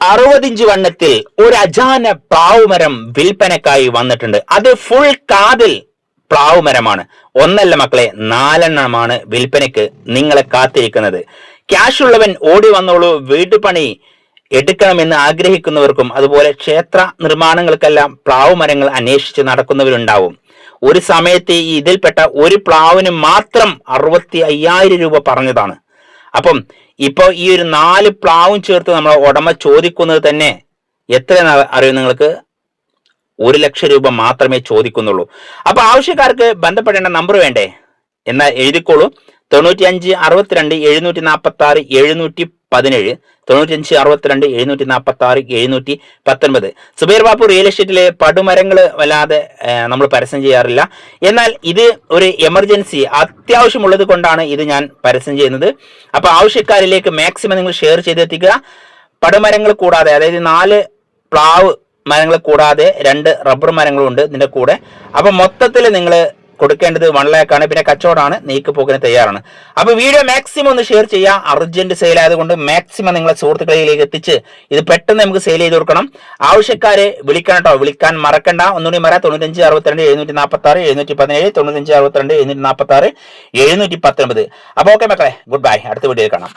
അറുപതിഞ്ച് വണ്ണത്തിൽ ഒരു അജാന പ്ലാവുമരം വിൽപ്പനക്കായി വന്നിട്ടുണ്ട്. അത് ഫുൾ കാതിൽ പ്ലാവുമരമാണ്. ഒന്നല്ല മക്കളെ നാലെണ്ണമാണ് വിൽപ്പനയ്ക്ക് നിങ്ങളെ കാത്തിരിക്കുന്നത്. ക്യാഷ് ഉള്ളവൻ ഓടി വന്നോളൂ വീട്ടുപണി എടുക്കണമെന്ന് ആഗ്രഹിക്കുന്നവർക്കും അതുപോലെ ക്ഷേത്ര നിർമ്മാണങ്ങൾക്കെല്ലാം പ്ലാവ് മരങ്ങൾ അന്വേഷിച്ച് നടക്കുന്നവരുണ്ടാവും. ഒരു സമയത്ത് ഇതിൽപ്പെട്ട ഒരു പ്ലാവിന് മാത്രം അറുപത്തി അയ്യായിരം രൂപ പറഞ്ഞതാണ്. അപ്പം ഇപ്പോൾ ഈ ഒരു നാല് പ്ലാവും ചേർത്ത് നമ്മൾ ഉടമ ചോദിക്കുന്നത് തന്നെ എത്ര അറിയും നിങ്ങൾക്ക്? ഒരു ലക്ഷം രൂപ മാത്രമേ ചോദിക്കുന്നുള്ളൂ. അപ്പൊ ആവശ്യക്കാർക്ക് ബന്ധപ്പെടേണ്ട നമ്പർ വേണ്ടേ? എന്നാൽ എഴുതിക്കോളൂ. തൊണ്ണൂറ്റി അഞ്ച് അറുപത്തിരണ്ട് എഴുന്നൂറ്റി നാൽപ്പത്തി ആറ് എഴുന്നൂറ്റി പതിനേഴ് തൊണ്ണൂറ്റഞ്ച് അറുപത്തിരണ്ട് എഴുന്നൂറ്റി നാൽപ്പത്തി ആറ് എഴുന്നൂറ്റി പത്തൊൻപത്. സുബൈർ ബാപ്പു റിയൽ എസ്റ്റേറ്റിലെ പടുമരങ്ങൾ വല്ലാതെ നമ്മൾ പരസ്യം ചെയ്യാറില്ല. എന്നാൽ ഇത് ഒരു എമർജൻസി അത്യാവശ്യമുള്ളത് കൊണ്ടാണ് ഇത് ഞാൻ പരസ്യം ചെയ്യുന്നത്. അപ്പോൾ ആവശ്യക്കാരിലേക്ക് മാക്സിമം നിങ്ങൾ ഷെയർ ചെയ്തെത്തിക്കുക. പടുമരങ്ങൾ കൂടാതെ അതായത് നാല് പ്ലാവ് മരങ്ങൾ കൂടാതെ രണ്ട് റബ്ബർ മരങ്ങളും ഉണ്ട് ഇതിന്റെ കൂടെ. അപ്പൊ മൊത്തത്തിൽ നിങ്ങൾ കൊടുക്കേണ്ടത് വൺ ലാക്കാണ് പിന്നെ കച്ചവടമാണ്. നീക്ക് പോകുന്ന തയ്യാറാണ്. അപ്പൊ വീഡിയോ മാക്സിമം ഒന്ന് ഷെയർ ചെയ്യുക അർജന്റ് സെയിൽ ആയതുകൊണ്ട് മാക്സിമം നിങ്ങളെ സുഹൃത്തുക്കളിലേക്ക് എത്തിച്ച് ഇത് പെട്ടെന്ന് നമുക്ക് സെയിൽ ചെയ്ത് കൊടുക്കണം. ആവശ്യക്കാരെ വിളിക്കണം കേട്ടോ. വിളിക്കാൻ മറക്കണ്ട. ഒന്നുകൂടി മറ തൊണ്ണൂറ്റഞ്ച് അറുപത്തിരണ്ട് എഴുന്നൂറ്റി നാൽപ്പത്തി ആറ് എഴുന്നൂറ്റി പതിനേഴ് തൊണ്ണൂറ്റഞ്ച് അറുപത്തിരണ്ട് എഴുന്നൂറ്റി നാൽപ്പത്തി ആറ് എഴുന്നൂറ്റി പത്തൊൻപത്. അപ്പോൾ ഓക്കെ മക്കളെ ഗുഡ് ബൈ അടുത്ത വീഡിയോയിൽ കാണാം.